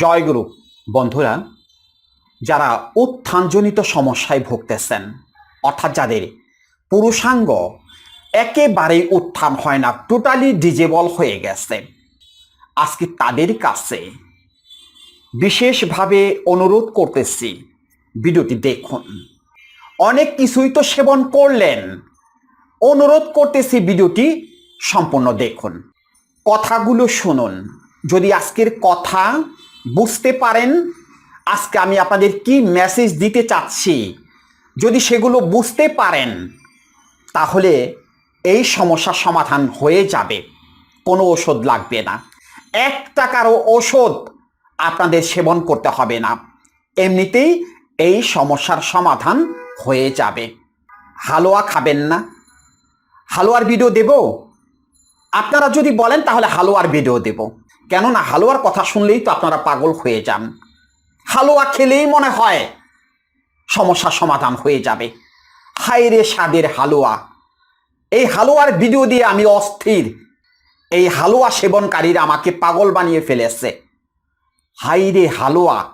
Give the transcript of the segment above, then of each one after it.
জয়গুরু, বন্ধুরা, যারা উত্থানজনিত সমস্যায় ভুগতেছেন, অর্থাৎ যাদের পুরুষাঙ্গ একেবারেই উত্থান হয় না টোটালি ডিজেবল হয়ে গেছে, আজকে তাদের কাছে বিশেষভাবে অনুরোধ করতেছি, ভিডিওটি দেখুন। অনেক কিছুই তো সেবন করলেন, অনুরোধ করতেছি ভিডিওটি সম্পূর্ণ দেখুন। কথাগুলো শুনুন, যদি আজকের কথা বুঝতে পারেন? আজকে আমি আপনাদের কি মেসেজ দিতে চাচ্ছি? যদি সেগুলো বুঝতে পারেন, তাহলে এই সমস্যার সমাধান হয়ে যাবে। কোনো ওষুধ লাগবে না। এক টাকারও ওষুধ আপনাদের সেবন করতে হবে না। এমনিতেই এই সমস্যার সমাধান হয়ে যাবে। হালুয়া খাবেন না। হালুয়ার ভিডিও দেব? আপনারা যদি বলেন, তাহলে হালুয়ার ভিডিও দেব। কেননা হালুয়ার কথা শুনলেই তো আপনারা পাগল হয়ে যান। হালুয়া খেলেই মনে হয় সমস্যার সমাধান হয়ে যাবে। হাইরে স্বাদের হালুয়া। এই হালুয়ার ভিডিও দিয়ে আমি অস্থির। এই হালুয়া সেবনকারীরা আমাকে পাগল বানিয়ে ফেলেছে। হাইরে হালুয়া।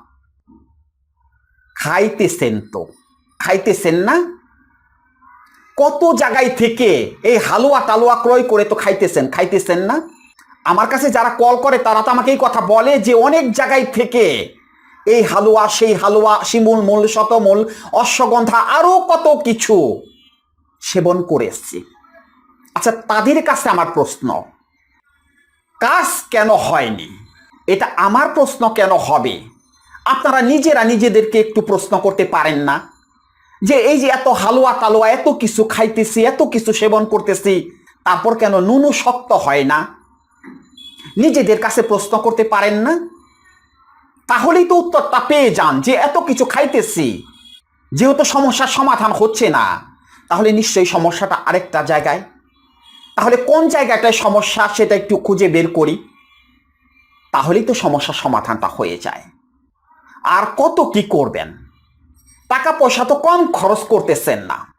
খাইতেছেন তো। খাইতেছেন না? কত জায়গায় থেকে এই হালুয়া টালুয়া ক্রয় করে তো খাইতেছেন খাইতেছেন না? আমার কাছে যারা কল করে, তারা তো আমাকে এই কথা বলে যে অনেক জায়গায় থেকে এই হালুয়া, সেই হালুয়া, শিমুল, মূল, শতমূল, অশ্বগন্ধা আরও কত কিছু সেবন করে এসছি। আচ্ছা তাদের কাছে আমার প্রশ্ন, কাজ কেন হয়নি? এটা আমার প্রশ্ন কেন হবে? আপনারা নিজেরা নিজেদেরকে একটু প্রশ্ন করতে পারেন না? যে এই যে এত হালুয়া তালুয়া এত কিছু খাইতেছি, এত কিছু সেবন করতেছি, তারপর কেন নুনু শক্ত হয় না? নিজেদের কাছে প্রশ্ন করতে পারেন না? তাহলেই তো উত্তরটা পেয়ে যান যে এত কিছু খাইতেছি। যেহেতু সমস্যার সমাধান হচ্ছে না, তাহলে নিশ্চয়ই সমস্যাটা আরেকটা জায়গায়। তাহলে কোন জায়গাটায় সমস্যা সেটা একটু খুঁজে বের করি। তাহলেই তো সমস্যার সমাধানটা হয়ে যায়। আর কত কি করবেন? টাকা পয়সা তো কম খরচ করতেছেন না।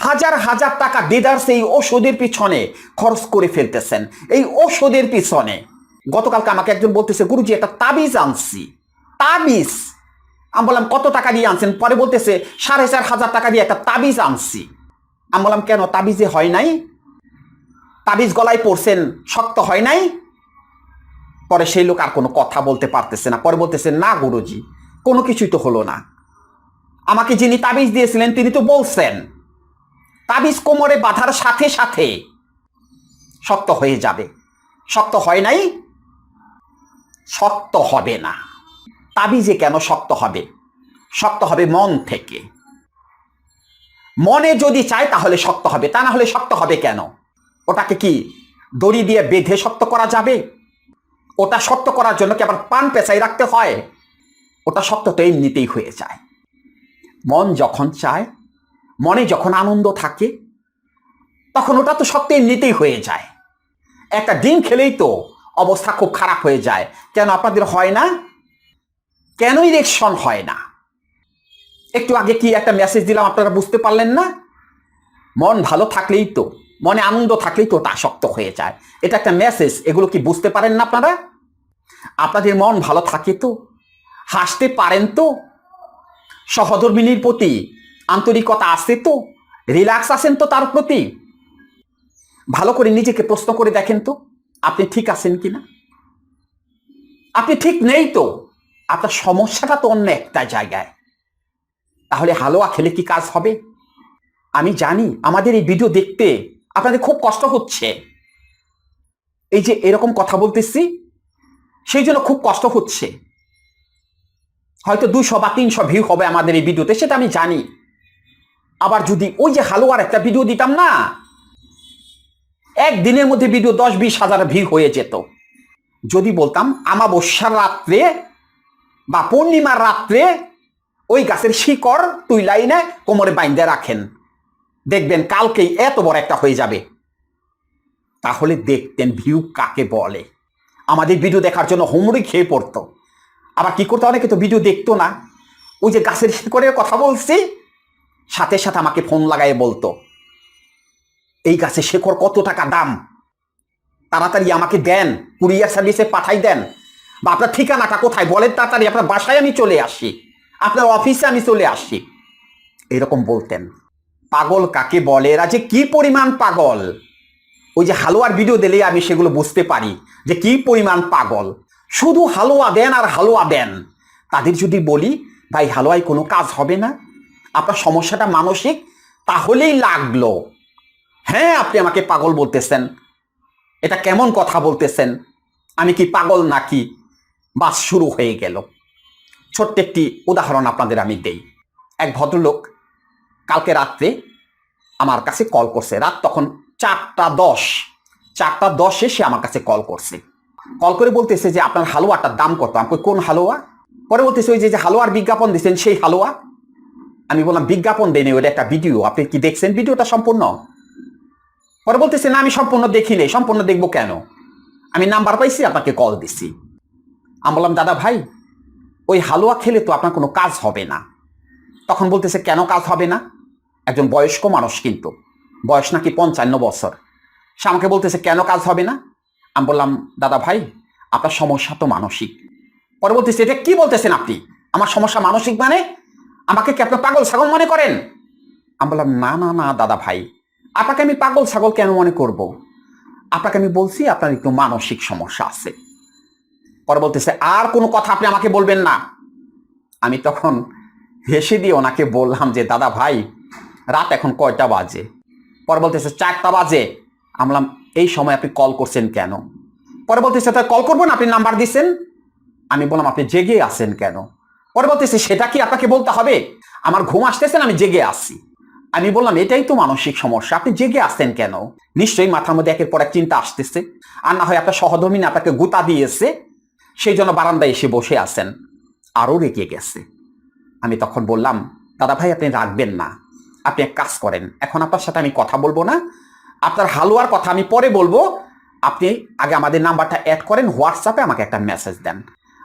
হাজার হাজার টাকা দেদার্স এই ওষুধের পিছনে খরচ করে ফেলতেছেন। এই ওষুধের পিছনে। গতকালকে আমাকে একজন বলতেছে, গুরুজি, একটা তাবিজ আনছি। তাবিজ? আমি বললাম, কত টাকা দিয়ে আনছেন? পরে বলতেছে, সাড়ে চার হাজার টাকা দিয়ে একটা তাবিজ আনছি। আমি বললাম, কেন? তাবিজে হয় নাই? তাবিজ গলায় পড়ছেন, শক্ত হয় নাই? পরে সেই লোক আর কোনো কথা বলতে পারতেছে না। পরে বলতেছে, না গুরুজি, কোনো কিছুই তো হলো না। আমাকে যিনি তাবিজ দিয়েছিলেন, তিনি তো বলছেন। তাবিজ কোমরে বাঁধার সাথে সাথে শক্ত হয়ে যাবে। শক্ত হয় নাই? শক্ত হবে না। তাবিজে কেন শক্ত হবে? শক্ত হবে মন থেকে। মনে যদি চায় তাহলে শক্ত হবে, তা না হলে শক্ত হবে কেন? ওটাকে কি দড়ি দিয়ে বেঁধে শক্ত করা যাবে? ওটা শক্ত করার জন্য কি আবার পান পেঁচাই রাখতে হয়? ওটা শক্ত তো এমনিতেই হয়ে যায়। মন যখন চায় মনে যখন আনন্দ থাকে, তখন ওটা তো শক্ত এমনিতেই হয়ে যায়। একটা ডিম খেলেই তো অবস্থা খুব খারাপ হয়ে যায়। কেন আপনাদের হয় না? কেন ইলেকশন হয় না? একটু আগে কি একটা মেসেজ দিলাম, আপনারা বুঝতে পারলেন না? মন ভালো থাকলেই তো, মনে আনন্দ থাকলেই তো তা শক্ত হয়ে যায়। এটা একটা মেসেজ এগুলো কি বুঝতে পারেন না আপনারা? আপনাদের মন ভালো থাকে তো? হাসতে পারেন তো? সহধর্মিনীর প্রতি আন্তরিকতা আছে তো? রিল্যাক্স আছেন তো তার প্রতি? ভালো করে নিজেকে প্রশ্ন করে দেখেন তো, আপনি ঠিক আছেন কি না আপনি ঠিক নেই তো? আপনার সমস্যাটা তো অন্য একটা জায়গায়। তাহলে হালুয়া খেলে কি কাজ হবে? আমি জানি আমাদের এই ভিডিও দেখতে আপনাদের খুব কষ্ট হচ্ছে। এই যে এরকম কথা বলতেছি, সেই জন্য খুব কষ্ট হচ্ছে। হয়তো দুশো বা তিনশো ভিউ হবে আমাদের এই ভিডিওতে সেটা আমি জানি। আবার যদি ওই যে হালুয়ার একটা ভিডিও দিতাম না, একদিনের মধ্যে ভিডিও দশ বিশ হাজার ভিউ হয়ে যেত। যদি বলতাম, আমাবস্যার রাত্রে বা পূর্ণিমার রাত্রে ওই গাছের শিকড় তুই লাইনে কোমরে বাইন্দে রাখেন। দেখবেন কালকেই এত বড় একটা হয়ে যাবে। তাহলে দেখতেন ভিউ কাকে বলে। আমাদের ভিডিও দেখার জন্য হুমড়ি খেয়ে পড়তো। আবার কি করতো? অনেকে তো ভিডিও দেখতো না। ওই যে গাছের শিকড়ের কথা বলছি সাথে সাথে আমাকে ফোন লাগাই বলতো, এই গাছের শেকড় কত টাকা দাম? তাড়াতাড়ি আমাকে দেন, কুরিয়ার সার্ভিসে পাঠাই দেন। বা আপনার ঠিকানাটা কোথায়? বলেন তাড়াতাড়ি, আপনার বাসায় আমি চলে আসি, আপনার অফিসে আমি চলে আসি। এরকম বলতেন। পাগল কাকে বলে এরা যে কি পরিমাণ পাগল? ওই যে হালুয়ার ভিডিও দিলে আমি সেগুলো বুঝতে পারি যে কি পরিমাণ পাগল। শুধু হালুয়া দেন আর হালুয়া দেন। তাদের যদি বলি, ভাই, হালুয়ায় কোনো কাজ হবে না? আপনার সমস্যাটা মানসিক, তাহলেই লাগল। হ্যাঁ আপনি আমাকে পাগল বলতেছেন। এটা কেমন কথা বলতেছেন? আমি কি পাগল নাকি? বাস শুরু হয়ে গেল। ছোট্ট একটি উদাহরণ আপনাদের আমি দেই। এক ভদ্রলোক কালকে রাত্রে আমার কাছে কল করছে। রাত তখন চারটা দশ। চারটা দশে সে আমার কাছে কল করছে। কল করে বলতেছে যে, আপনার হালুয়াটার দাম কত? আমি কোন হালুয়া? পরে বলতেছে ওই যে হালুয়ার বিজ্ঞাপন দিচ্ছেন সেই হালুয়া। আমি বললাম, বিজ্ঞাপন দেয়নি, ওটা একটা ভিডিও। আপনি কি দেখছেন ভিডিওটা সম্পূর্ণ? পরে বলতেছে, না, আমি সম্পূর্ণ দেখি নেই। সম্পূর্ণ দেখব কেন? আমি নাম্বার পাইছি, আপনাকে কল দিছি। আমি বললাম, দাদা ভাই, ওই হালুয়া খেলে তো আপনার কোনো কাজ হবে না। তখন বলতেছে, কেন কাজ হবে না? একজন বয়স্ক মানুষ কিন্তু। বয়স নাকি পঞ্চান্ন বছর। সে আমাকে বলতেছে, কেন কাজ হবে না? আমি বললাম, দাদা ভাই, আপনার সমস্যা তো মানসিক। পরে বলতেছে, এটা কি বলতেছেন আপনি? আমার সমস্যা মানসিক মানে? আমাকে কি আপনি পাগল ছাগল মনে করেন? আমি বললাম, না না না, দাদা ভাই। আপনাকে আমি পাগল ছাগল কেন মনে করব? আপনাকে আমি বলছি, আপনার একটু মানসিক সমস্যা আছে। পরে বলতেছে, আর কোনো কথা আপনি আমাকে বলবেন না। আমি তখন হেসে দিয়ে ওনাকে বললাম যে, দাদা ভাই, রাত এখন কয়টা বাজে? পরে বলতেছে, চারটা বাজে। আমি বললাম, এই সময় আপনি কল করছেন কেন? পরে বলতেছে তাই কল করবেন আপনি নাম্বার দিচ্ছেন আমি বললাম, আপনি জেগে আছেন কেন? পরে বলতেছে, সেটা কি আপনাকে বলতে হবে? আমার ঘুম আসতেছেন আমি জেগে আসছি আমি বললাম, এটাই তো মানসিক সমস্যা, আপনি জেগে আসতেন কেন? নিশ্চয়ই মাথার মধ্যে একের পর এক চিন্তা আসতেছে। আর না হয় আপনার সহধর্মী না আপনাকে গুতা দিয়েছে, সেই জন্য বারান্দায় এসে বসে আছেন, আরও রেগে গেছে। আমি তখন বললাম, দাদা ভাই, আপনি রাখবেন না। আপনি এক কাজ করেন, এখন আপনার সাথে আমি কথা বলব না। আপনার হালুয়ার কথা আমি পরে বলব। আপনি আগে আমাদের নাম্বারটা অ্যাড করেন, হোয়াটসঅ্যাপে আমাকে একটা মেসেজ দেন।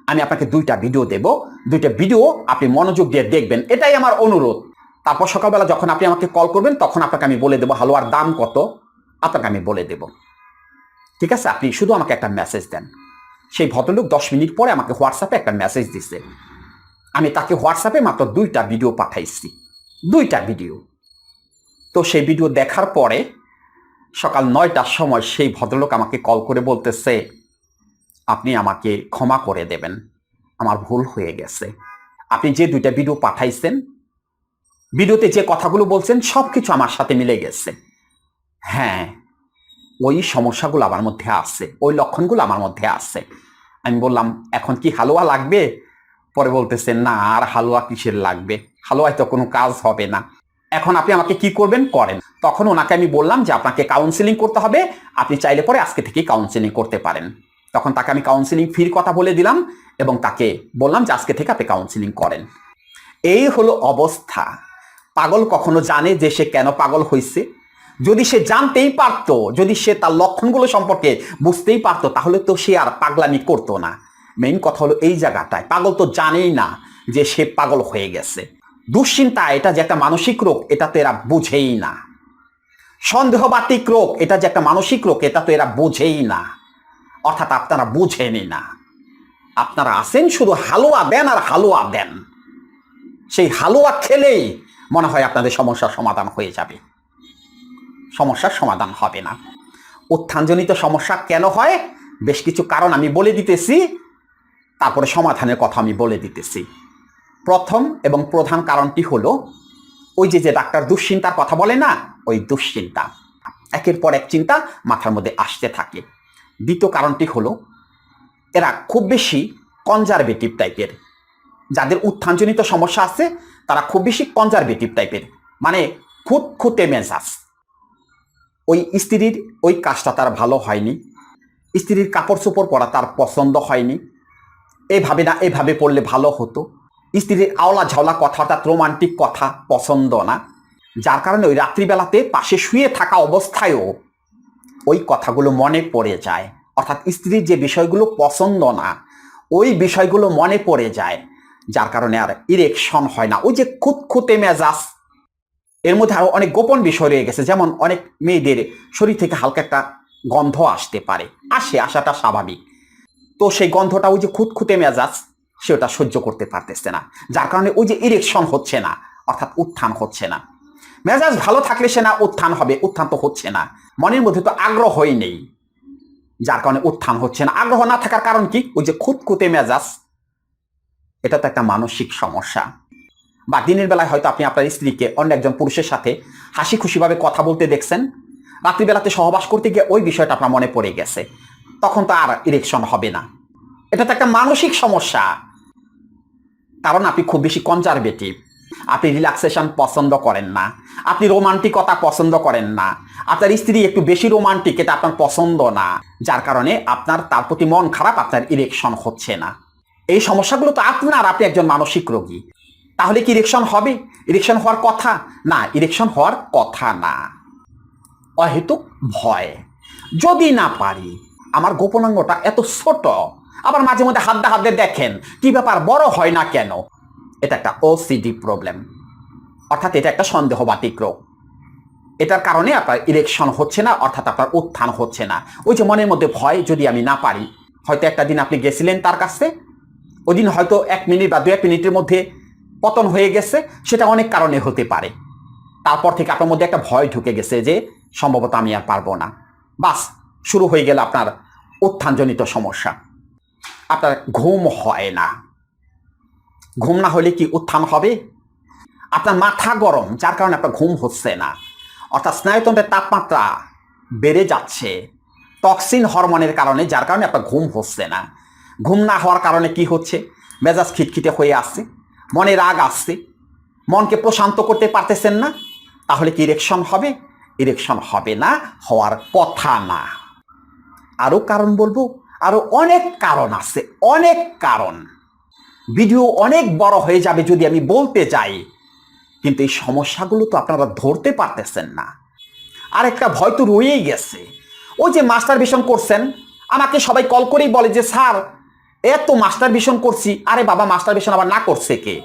আমি আপনাকে দুইটা ভিডিও দেব। দুইটা ভিডিও আপনি মনোযোগ দিয়ে দেখবেন। এটাই আমার অনুরোধ। তারপর সকালবেলা যখন আপনি আমাকে কল করবেন, তখন আপনাকে আমি বলে দেবো হালুয়ার দাম কত। আপনাকে আমি বলে দেব। ঠিক আছে? আপনি শুধু আমাকে একটা মেসেজ দেন। সেই ভদ্রলোক দশ মিনিট পরে আমাকে হোয়াটসঅ্যাপে একটা মেসেজ দিছে। আমি তাকে হোয়াটসঅ্যাপে মাত্র দুইটা ভিডিও পাঠাইছি। দুইটা ভিডিও তো সেই ভিডিও দেখার পরে সকাল নয়টার সময় সেই ভদ্রলোক আমাকে কল করে বলতেছে আপনি আমাকে ক্ষমা করে দেবেন। আমার ভুল হয়ে গেছে। আপনি যে দুইটা ভিডিও পাঠাইছেন ভিডিওতে যে কথাগুলো বলছেন সব কিছু আমার সাথে মিলে গেছে। হ্যাঁ ওই সমস্যাগুলো আমার মধ্যে আছে, ওই লক্ষণগুলো আমার মধ্যে আছে। আমি বললাম, এখন কি হালুয়া লাগবে? পরে বলতেছে, না, আর হালুয়া কিসের লাগবে? হালুয়ায় তো কোনো কাজ হবে না। এখন আপনি আমাকে কি করবেন, করেন। তখন ওনাকে আমি বললাম যে, আপনাকে কাউন্সিলিং করতে হবে। আপনি চাইলে পরে আজকে থেকেই কাউন্সিলিং করতে পারেন। তখন তাকে আমি কাউন্সিলিং ফির কথা বলে দিলাম এবং তাকে বললাম যে আজকে থেকে আপনি কাউন্সিলিং করেন। এই হলো অবস্থা। পাগল কখনো জানে যে সে কেন পাগল হয়েছে যদি সে জানতেই পারতো, যদি সে তার লক্ষণগুলো সম্পর্কে বুঝতেই পারতো, তাহলে তো সে আর পাগলামি করতো না। মেইন কথা হলো এই জায়গাটায়। পাগল তো জানেই না যে সে পাগল হয়ে গেছে। দুশ্চিন্তা এটা যে একটা মানসিক রোগ, এটা তো এরা বুঝেই না। সন্দেহবাতিক রোগ, এটা যে একটা মানসিক রোগ, এটা তো এরা বুঝেই না। অর্থাৎ আপনারা বুঝেনি না। আপনারা আসেন শুধু হালুয়া দেন আর হালুয়া দেন। সেই হালুয়া খেলেই মনে হয় আপনাদের সমস্যার সমাধান হয়ে যাবে। সমস্যার সমাধান হবে না। উত্থানজনিত সমস্যা কেন হয়? বেশ কিছু কারণ আমি বলে দিতেছি, তারপরে সমাধানের কথা আমি বলে দিতেছি। প্রথম এবং প্রধান কারণটি হলো, ওই যে যে ডাক্তার দুশ্চিন্তার কথা বলে না, ওই দুশ্চিন্তা। একের পর এক চিন্তা মাথার মধ্যে আসতে থাকে। দ্বিতীয় কারণটি হলো, এরা খুব বেশি কনজারভেটিভ টাইপের যাদের উত্থানজনিত সমস্যা আছে, তারা খুব বেশি কনজারভেটিভ টাইপের মানে খুঁতখুঁতে মেজাজ। ওই স্ত্রীর ওই কাজটা তার ভালো হয়নি। স্ত্রীর কাপড় চোপড় পরা তার পছন্দ হয়নি। এভাবে না এভাবে পড়লে ভালো হতো। স্ত্রীর আওলা ঝাওলা কথা অর্থাৎ রোমান্টিক কথা, পছন্দ না। যার কারণে ওই রাত্রিবেলাতে পাশে শুয়ে থাকা অবস্থায়ও ওই কথাগুলো মনে পড়ে যায়। অর্থাৎ স্ত্রীর যে বিষয়গুলো পছন্দ না, ওই বিষয়গুলো মনে পড়ে যায়। যার কারণে আর ইরেকশন হয় না। ওই যে খুঁতখুঁতে মেজাজ, এর মধ্যে আরও অনেক গোপন বিষয় রয়ে গেছে। যেমন অনেক মেয়েদের শরীর থেকে হালকা একটা গন্ধ আসতে পারে। আসে, আসাটা স্বাভাবিক। তো সেই গন্ধটা ওই যে খুঁতখুঁতে মেজাজ, সেটা সহ্য করতে পারতেছে না। যার কারণে ওই যে ইরেকশন হচ্ছে না, অর্থাৎ উত্থান হচ্ছে না। মেজাজ ভালো থাকলে সে না উত্থান হবে, উত্থান তো হচ্ছে না। মনের মধ্যে তো আগ্রহই নেই। যার কারণে উত্থান হচ্ছে না। আগ্রহ না থাকার কারণ কি? ওই যে খুঁতখুঁতে মেজাজ, এটা তো একটা মানসিক সমস্যা। বা দিনের বেলায় হয়তো আপনি আপনার স্ত্রীকে অন্য একজন পুরুষের সাথে হাসি খুশিভাবে কথা বলতে দেখছেন। রাত্রিবেলাতে সহবাস করতে গিয়ে ওই বিষয়টা আপনার মনে পড়ে গেছে। তখন তো আর ইরেকশন হবে না। এটা তো একটা মানসিক সমস্যা। কারণ আপনি খুব বেশি কনজারভেটিভ আপনি রিল্যাক্সেশন পছন্দ করেন না। আপনি রোমান্টিকতা পছন্দ করেন না। আপনার স্ত্রী একটু বেশি রোমান্টিক এটা আপনার পছন্দ না। যার কারণে আপনার, তার প্রতি মন খারাপ, আপনার ইরেকশন হচ্ছে না। এই সমস্যাগুলো তো আপনার, আপনি একজন মানসিক রোগী। তাহলে কি ইরেকশন হবে? ইরেকশন হওয়ার কথা? না ইরেকশন হওয়ার কথা না। অহেতুক ভয়। যদি না পারি, আমার গোপনাঙ্গটা এত ছোট, আবার মাঝে মধ্যে হাত হাত দিয়ে দেখেন, কি ব্যাপার, বড় হয় না কেন? এটা একটা ওসিডি প্রবলেম অর্থাৎ এটা একটা সন্দেহবাতিক রোগ। এটার কারণে আপনার ইলেকশন হচ্ছে না, অর্থাৎ আপনার উত্থান হচ্ছে না। ওই যে মনের মধ্যে ভয় যদি আমি না পারি, হয়তো একটা দিন আপনি গেছিলেন তার কাছে, ওই দিন হয়তো এক মিনিট বা দু এক মিনিটের মধ্যে পতন হয়ে গেছে, সেটা অনেক কারণে হতে পারে। তারপর থেকে আপনার মধ্যে একটা ভয় ঢুকে গেছে যে, সম্ভবত আমি আর পারব না। বাস, শুরু হয়ে গেল আপনার উত্থানজনিত সমস্যা। আপনার ঘুম হয় না। ঘুম না হলে কি উত্থান হবে? আপনার মাথা গরম, যার কারণে আপনার ঘুম হচ্ছে না। অর্থাৎ স্নায়ুতন্ত্রের তাপমাত্রা বেড়ে যাচ্ছে। টক্সিন হরমোনের কারণে, যার কারণে আপনার ঘুম হচ্ছে না। ঘুম না হওয়ার কারণে কি হচ্ছে? মেজাজ খিটখিটে হয়ে আসছে মনে রাগ আসছে, মনকে প্রশান্ত করতে পারতেছেন না। তাহলে কি ইরেকশন হবে? ইরেকশন হবে না, হওয়ার কথা না। আরও কারণ বলব? আরও অনেক কারণ আছে, অনেক কারণ। ভিডিও অনেক বড় হয়ে যাবে যদি আমি বলতে যাই। কিন্তু এই সমস্যাগুলো তো আপনারা ধরতে পারতেছেন না। আর একটা ভয় তো রয়েই গেছে। ওই যে মাস্টার ভিশন করছেন, আমাকে সবাই কল করেই বলে যে, স্যার, এত মাস্টার ভিশন করছি। আরে বাবা, মাস্টার ভিশন আবার না করছে কে?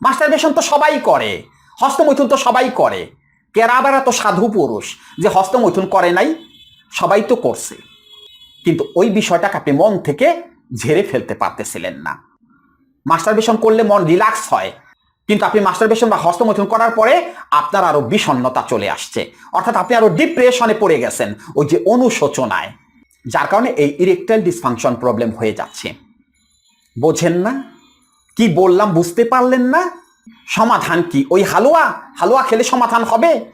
মাস্টার ভিশন তো সবাই করে, হস্তমৈথুন তো সবাই করে। কেরাবারা তো সাধু পুরুষ, যে হস্তমৈথুন করে নাই, সবাই তো করছে। কিন্তু ওই বিষয়টাকে আপনি মন থেকে ঝেড়ে ফেলতে পারতেছিলেন না। মাস্টারবেশন করলে মন রিল্যাক্স হয়। কিন্তু আপনি মাস্টারবেশন বা হস্তমৈথুন করার পরে আপনার আরও বিষণ্ণতা চলে আসছে। অর্থাৎ আপনি আরও ডিপ্রেশনে পড়ে গেছেন ওই যে অনুশোচনায়। যার কারণে এই ইরেকটাইল ডিসফাংশন প্রবলেম হয়ে যাচ্ছে। বোঝেন না? কি বললাম বুঝতে পারলেন না? সমাধান কি? ওই হালুয়া? হালুয়া খেলে সমাধান হবে?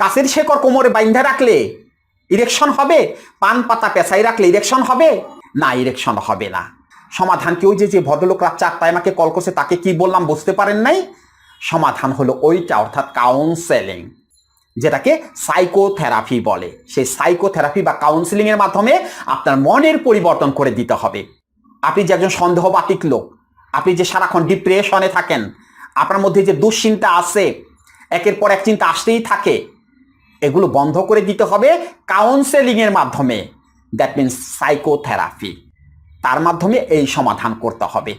গাছের শেকড় কোমরে বাইন্ধে রাখলে ইরেকশন হবে? পান পাতা পেঁচাই রাখলে ইরেকশন হবে? না ইরেকশন হবে না। সমাধান কি? ওই যে যে ভদ্রলোক রাত চারটায় আমাকে কল করছে, তাকে কি বললাম বুঝতে পারেন নাই? সমাধান হলো ওইটা, অর্থাৎ কাউন্সেলিং যেটাকে সাইকোথেরাপি বলে। সেই সাইকোথেরাপি বা কাউন্সেলিং এর মাধ্যমে আপনার মনের পরিবর্তন করে দিতে হবে। আপনি যে একজন সন্দেহবাতিক লোক, আপনি যে সারাক্ষণ ডিপ্রেশনে থাকেন, আপনার মধ্যে যে দুশ্চিন্তা আছে, একের পর এক চিন্তা আসতেই থাকে, এগুলো বন্ধ করে দিতে হবে কাউন্সেলিং এর মাধ্যমে। দ্যাট মিনস সাইকোথেরাপি তার মাধ্যমে এই সমাধান করতে হবে।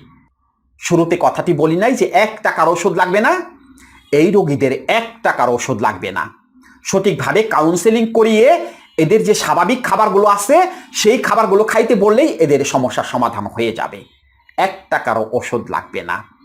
শুরুতে কথাটি বলি নাই যে এক টাকার ওষুধ লাগবে না, এই রোগীদের এক টাকার ওষুধ লাগবে না। সঠিকভাবে কাউন্সেলিং করিয়ে এদের যে স্বাভাবিক খাবারগুলো আছে, সেই খাবারগুলো খাইতে বললেই এদের সমস্যার সমাধান হয়ে যাবে। এক টাকারও ওষুধ লাগবে না।